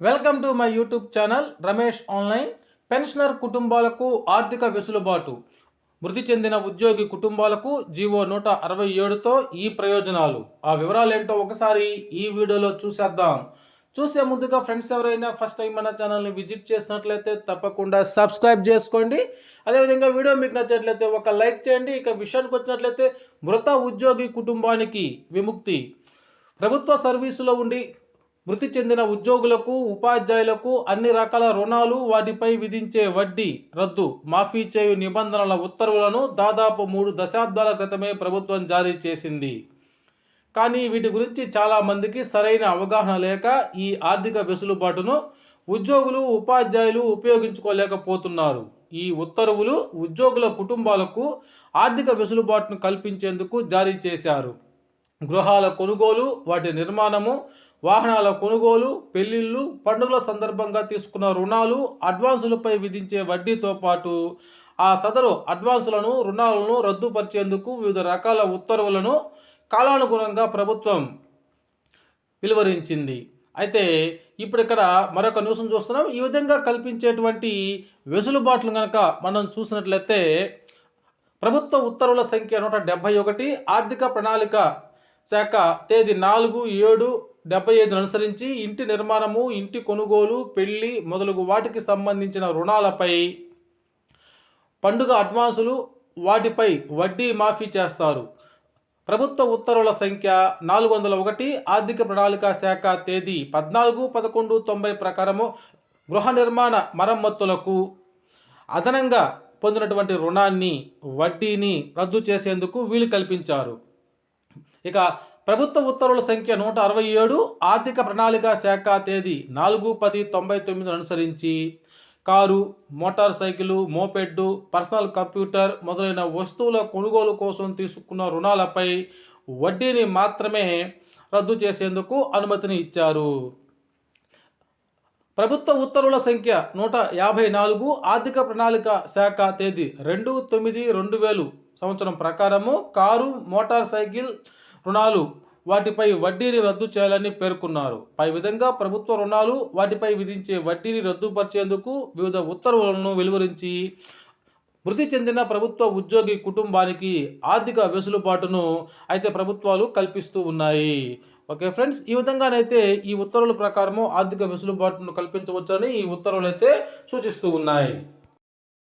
Welcome to my YouTube channel Ramesh online pensioner కుటుంబాలకు ఆర్థిక వెసులుబాటు. మృతి చెందిన ఉద్యోగి కుటుంబాలకు జీవో నూట అరవై ఏడుతో ఈ ప్రయోజనాలు. ఆ వివరాలు ఏంటో ఒకసారి ఈ వీడియోలో చూసేద్దాం. చూసే ముందుగా ఫ్రెండ్స్ ఎవరైనా ఫస్ట్ టైం మన ఛానల్ని విజిట్ చేసినట్లయితే తప్పకుండా సబ్స్క్రైబ్ చేసుకోండి. అదేవిధంగా వీడియో మీకు నచ్చినట్లయితే ఒక లైక్ చేయండి. ఇక విషయానికి వచ్చినట్లయితే మృత ఉద్యోగి కుటుంబానికి విముక్తి. ప్రభుత్వ సర్వీసులో ఉండి మృతి చెందిన ఉద్యోగులకు ఉపాధ్యాయులకు అన్ని రకాల రుణాలు వాటిపై విధించే వడ్డీ రద్దు మాఫీ చేయు నిబంధనల ఉత్తర్వులను దాదాపు మూడు దశాబ్దాల క్రితమే ప్రభుత్వం జారీ చేసింది. కానీ వీటి గురించి చాలామందికి సరైన అవగాహన లేక ఈ ఆర్థిక వెసులుబాటును ఉద్యోగులు ఉపాధ్యాయులు ఉపయోగించుకోలేకపోతున్నారు. ఈ ఉత్తర్వులు ఉద్యోగుల కుటుంబాలకు ఆర్థిక వెసులుబాటును కల్పించేందుకు జారీ చేశారు. గృహాల కొనుగోలు వాటి నిర్మాణము వాహనాల కొనుగోలు పెళ్ళిళ్ళు పండుగల సందర్భంగా తీసుకున్న రుణాలు అడ్వాన్సులపై విధించే వడ్డీతో పాటు ఆ సదరు అడ్వాన్సులను రుణాలను రద్దుపరిచేందుకు వివిధ రకాల ఉత్తర్వులను కాలానుగుణంగా ప్రభుత్వం వెలువరించింది. అయితే ఇప్పుడు ఇక్కడ మరొక న్యూస్ను చూస్తున్నాం. ఈ విధంగా కల్పించేటువంటి వెసులుబాట్లు కనుక మనం చూసినట్లయితే ప్రభుత్వ ఉత్తర్వుల సంఖ్య నూట డెబ్బై ఒకటి ఆర్థిక ప్రణాళిక శాఖ తేదీ నాలుగు ఏడు డెబ్బై ఐదును అనుసరించి ఇంటి నిర్మాణము ఇంటి కొనుగోలు పెళ్ళి మొదలగు వాటికి సంబంధించిన రుణాలపై పండుగ అడ్వాన్సులు వాటిపై వడ్డీ మాఫీ చేస్తారు. ప్రభుత్వ ఉత్తర్వుల సంఖ్య నాలుగు వందల ఒకటి ఆర్థిక ప్రణాళిక శాఖ తేదీ పద్నాలుగు పదకొండు తొంభై ప్రకారము గృహ నిర్మాణ మరమ్మతులకు అదనంగా పొందినటువంటి రుణాన్ని వడ్డీని రద్దు చేసేందుకు వీలు కల్పించారు. ఇక ప్రభుత్వ ఉత్తర్వుల సంఖ్య నూట అరవై ఏడు ఆర్థిక ప్రణాళిక శాఖ తేదీ నాలుగు పది తొంభై తొమ్మిది అనుసరించి car motorcycle moped personal computer మొదలైన వస్తువుల కొనుగోలు కోసం తీసుకున్న రుణాలపై వడ్డీని మాత్రమే రద్దు చేసేందుకు అనుమతిని ఇచ్చారు. ప్రభుత్వ ఉత్తర్వుల సంఖ్య నూట యాభై నాలుగు ఆర్థిక ప్రణాళిక శాఖ తేదీ రెండు తొమ్మిది రెండు వేలు సంవత్సరం ప్రకారము కారు మోటార్ సైకిల్ రుణాలు వాటిపై వడ్డీని రద్దు చేయాలని పేర్కొన్నారు. పై విధంగా ప్రభుత్వ రుణాలు వాటిపై విధించే వడ్డీని రద్దుపరిచేందుకు వివిధ ఉత్తర్వులను వెలువరించి మృతి చెందిన ప్రభుత్వ ఉద్యోగి కుటుంబానికి ఆర్థిక వెసులుబాటును అయితే ప్రభుత్వాలు కల్పిస్తూ ఉన్నాయి. ఓకే ఫ్రెండ్స్ ఈ విధంగానైతే ఈ ఉత్తర్వుల ప్రకారము ఆర్థిక వెసులుబాటును కల్పించవచ్చని ఈ ఉత్తర్వులు అయితే సూచిస్తూ ఉన్నాయి.